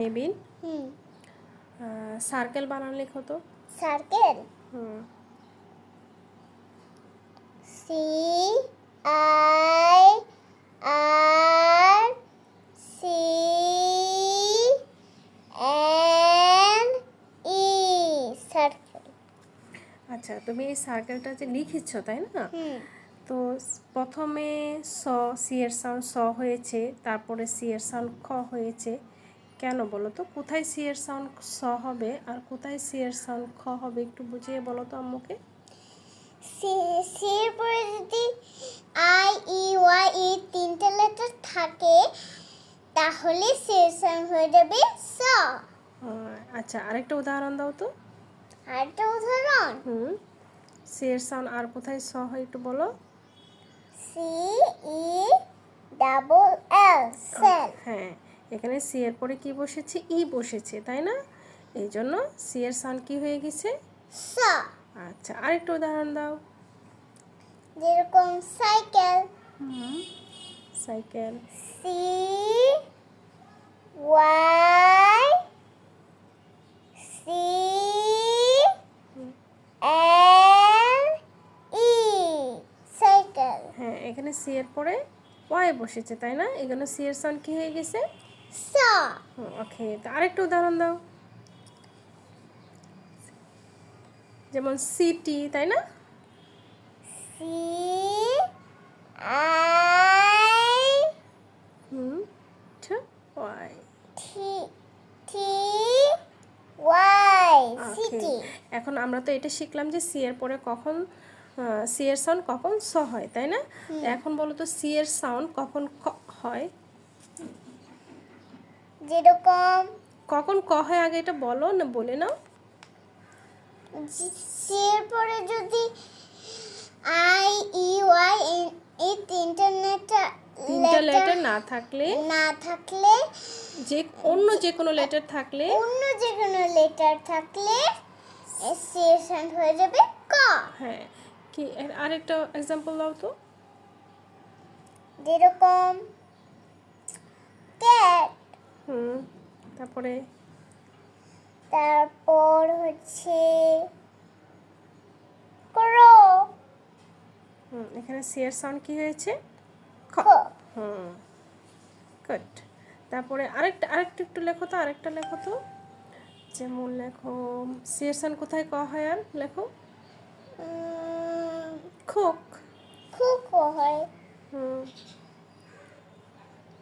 নেবিন হুম। Circle বানান লেখো তো। Circle? Hmm. C I R C N E circle. আচ্ছা তুমি এই সার্কেলটা যে লিখেছ তাই না? তো প্রথমে স সি এর সাউন্ড স হয়েছে তারপরে সি এর সাউন্ড খ হয়েছে কেন বলো তো? কোথায় সি এর সাউন্ড স হবে আর কোথায় সি এর সাউন্ড খ হবে একটু বুঝিয়ে বলো তো আম্মুকে। সি সির পরে যদি আই ই ওয়াই ই তিনটে লেটার থাকে তাহলে সির সাউন্ড হয়ে যাবে স। আচ্ছা আরেকটা উদাহরণ দাও তো। আরেকটা উদাহরণ? হুম সি এর সাউন্ড আর কোথায় স হয় একটু বলো। C E double L cell. হ্যাঁ এখানে সি এর পরে কি বসেছে? ই বসেছে তাই না? এই জন্য সি এর সাউন্ড কি হয়ে গেছে? স আচ্ছা আরেকটা উদাহরণ দাও। যেরকম সাইকেল হুম cycle C Y C L E cycle হ্যাঁ এখানে সি এর পরে ওয়াই বসেছে তাই না? এখানে সি এর সাউন্ড কি হয়ে গেছে? ওকে তো আরেকটা উদাহরণ দাও। যেমন সিটি তাই না? C I hmm Y. T T Y city এখন আমরা তো এটা শিখলাম যে সি এর পরে কখন সি এর সাউন্ড কখন স হয় তাই না? এখন বলো তো সি এর সাউন্ড কখন হয়? যেরকম কখন ক হয় আগে এটা বলো না বলে নাও। সি এর পরে যদি আই ই ওয়াই এই তিনটে লেটার তিনটা লেটার না থাকলে না থাকলে যে অন্য যে কোনো লেটার থাকলে অন্য যে কোনো লেটার থাকলে সাউন্ড হয়ে যাবে ক। হ্যাঁ কি আরেকটা এক্সাম্পল দাও তো। যেরকম ক্যাট হুম তারপরে? তারপর হচ্ছে ক্রো হুম এখানে সি এর সাউন্ড কি হয়েছে? খ। হুম গুড তারপরে আরেকটা আরেকটা একটু লেখো তো আরেকটা লেখো তো। যেমন লেখো সি এর সাউন্ড কোথায় ক হয় আর লেখো? খুক খোক। খুক হয়। হুম।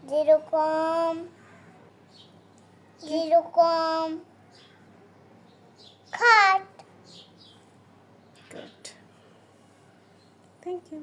যেরকম যেরকম খাট। Good thank you